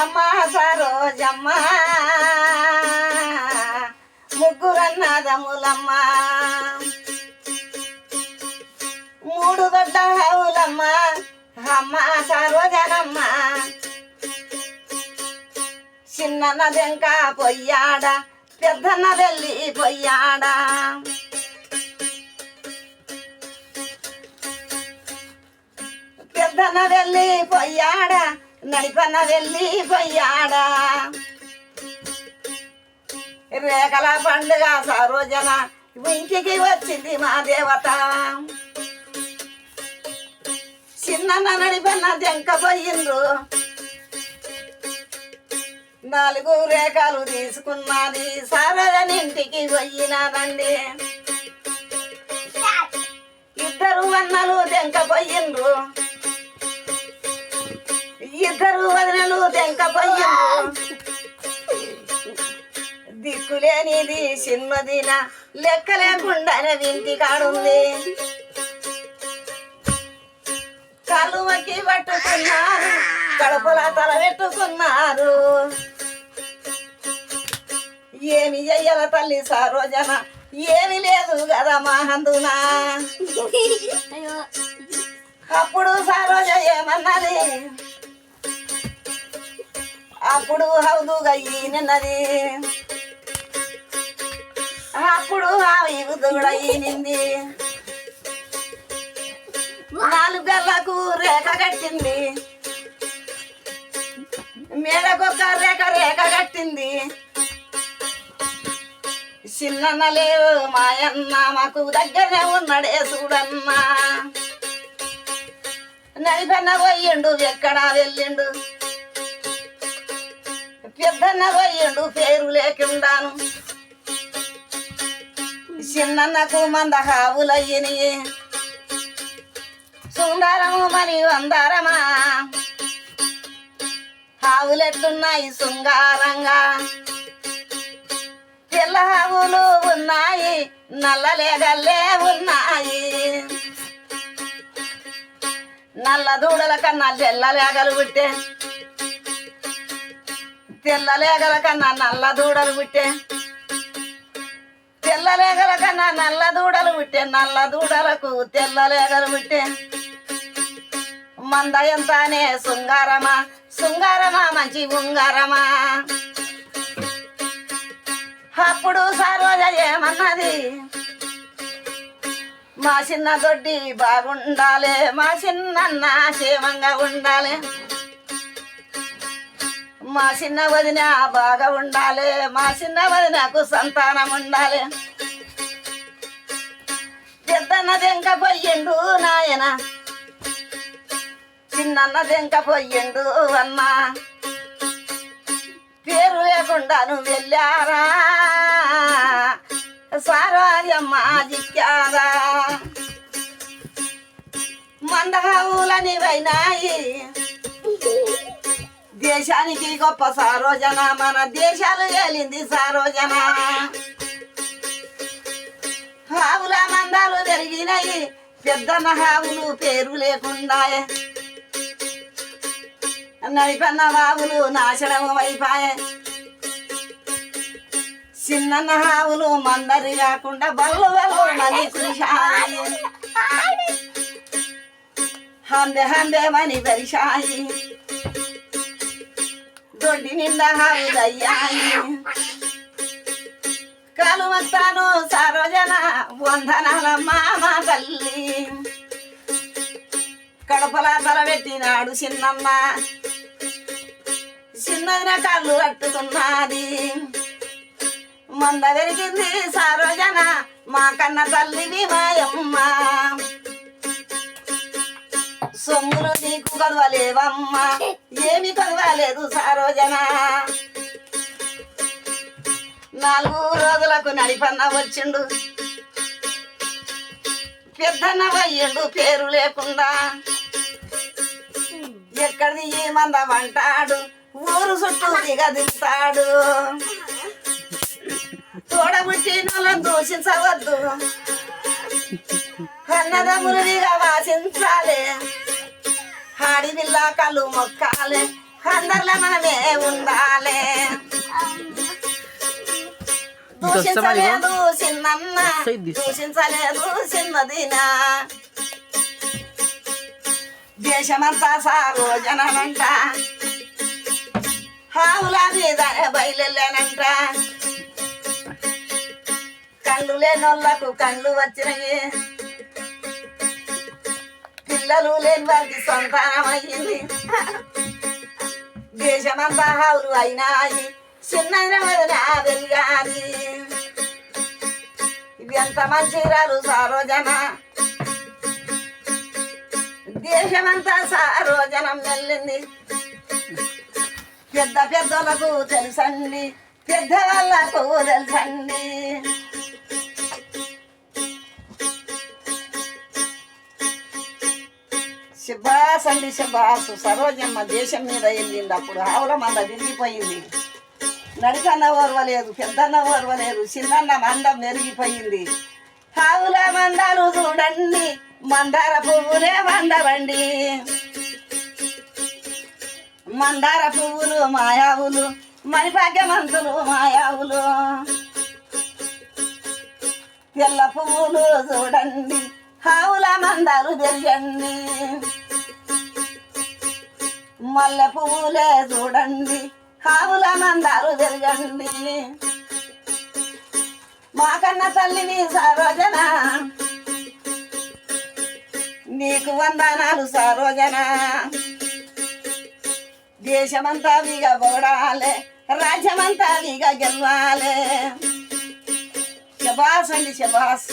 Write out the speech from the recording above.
అమ్మ సరోజమ్మ. ముగ్గురన్నదములమ్మ. మూడు దొడ్డ హౌలమ్మ అమ్మ సరోజనమ్మ. చిన్నన్న దెంక పొయ్యాడ పెద్దన్న వెళ్ళి పొయ్యాడా. పెద్దన్న వెళ్ళి పొయ్యాడా నడిపన్న వెళ్ళిపోయాడా రేఖల పండుగ సరోజన ఇంటికి వచ్చింది మా దేవత. చిన్న నడిపన్న జంక పోయిండ్రు. నాలుగు రేఖలు తీసుకున్నది సరదని ఇంటికి పోయినానండి. ఇద్దరు అన్నలు దెంక పోయిండ్రు. ఇద్దరు వదినలు దెంక పోయిండ్రు దిక్కులేనిది చిన్నదిన లెక్క లేకుండానే ఇంటి కాడుంది. కలువకి పట్టుకున్నారు కడుపుల తల పెట్టుకున్నారు. ఏమి చెయ్యాల తల్లి సరోజన ఏమి లేదు కదా మా అయ్యో. అప్పుడు సరోజ ఏమన్నది? అప్పుడు హౌదుగా నిన్నది. అప్పుడు ఆ ఇగుదు నాలుగు గల్లకు రేఖ కట్టింది. మేడకొక్క రేఖ రేఖ కట్టింది. చిన్న లేవు మాయన్న మాకు దగ్గరనే ఉన్నాడే చూడన్నా. నడిపన్న పోయిండు ఎక్కడా వెళ్ళిండు. పెద్దన్న పోయిండు పేరు లేకుండాను. చిన్నన్నకు మంద హావులయ్యని సుందరము మరి వందరమా? హావులెట్లున్నాయి శృంగారంగా? తెల్ల హావులు ఉన్నాయి నల్లలేగల్లే ఉన్నాయి. నల్ల దూడల కన్నా తెల్ల లేగలు పుట్టే తెల్లలేగల కన్నా నల్ల దూడలు పుట్టే. తెల్లలేగల కన్నా నల్ల దూడలు పుట్టే. నల్ల దూడలకు తెల్లలేగలు పుట్టే. మంద ఎంతనే శృంగారమా? శృంగారమా మంచి ఉంగారమా? అప్పుడు సరోజ ఏమన్నది? మా చిన్న దొడ్డి బాగుండాలి మా చిన్న క్షేమంగా ఉండాలి. మా చిన్న వదిన బాగా ఉండాలి. మా చిన్న వదినకు సంతానం ఉండాలి. పెద్దన్న దెంక పోయిండు నాయన. చిన్నన్న దెంక పోయిండు అన్నా. పేరు లేకుండా నువ్వు వెళ్ళారా? సారార్యమ్మ జిక్కారా? మందహావులని వైనాయి దేశానికి గొప్ప సారోజన మన దేశాలు ఏలింది సారోజన హావుల మందాలు పెరిగినాయి పెద్దన్న హావులు పేరు లేకుండా నడిపన్న వావులు నాశనము అయిపోయాయి చిన్న హావులు మందరి కాకుండా బల్లు బల్లు కురిశాయి. హంబె హంబె మని పరిశాయి. దొడ్డి నిండా హావులయ్యాయి కాలు వస్తాను సరోజన వందనాల మామ తల్లి. కడపలా తలబెట్టినాడు చిన్నమ్మ. చిన్నదిన కళ్ళు కట్టుకున్నది. మంద పెరిగింది సరోజన మా కన్న తల్లివి మాయమ్మ సొమ్ములు నీకు కదవలేవమ్మ ఏమి కదవలేదు సారోజన. నాలుగు రోజులకు నడిపన్న వచ్చిండు. పెద్దన్న పోయిండు పేరు లేకుండా. ఎక్కడిది ఏమందమంటాడు ఊరు చుట్టూ దిగదిస్తాడు తోడబుట్టి నోళ్ళని దూషించవద్దు. అన్నదమ్ములుగా వాసించాలి. హాడి బిల్ల కళ్ళు మొక్కాలి. అందరిలో మనమే ఉండాలి. దూషించలేదు చిన్నన్న దూషించలేదు చిన్నదినా దేశమంతా సారోజనంట హావుల మీద బయలులేనంట కళ్ళు లేనోళ్ళకు కళ్ళు వచ్చినాయి. పిల్లలు లేని వారికి సంతానమయ్యింది. దేశమంతా హావులు అయినాయి. చిన్న వెలిగాది ఇది ఎంత మంచి రాలు సారోజన దేశమంతా సారోజనం వెళ్ళింది. పెద్ద పెద్దలకు తెలుసండి. పెద్ద వాళ్ళకు తెలుసండి. శుభాస్ అండి శుభాసు సరోజమ్మ దేశం మీద వెళ్ళింది. అప్పుడు ఆవుల మంద తిరిగిపోయింది నడికన్న ఓర్వలేదు పెద్దన్న ఓర్వలేదు చిన్నన్న మందం మెరిగిపోయింది. ఆవుల మందాలు చూడండి మందార పువ్వులే మందవండి మందార పువ్వులు మాయావులు మణిభాగ్యమంతులు మాయావులు. తెల్ల పువ్వులు చూడండి ఆవుల మందాలు పెరగండి మల్లె పువ్వులే చూడండి. కావుల మందాలు పెరగండి మా కన్న తల్లిని సరోజన నీకు వందనాలు సరోజన. దేశమంతా వీగ పొగడాలే రాజ్యమంతా వీగ గెలవాలే. శబాస్ అండి శబాస్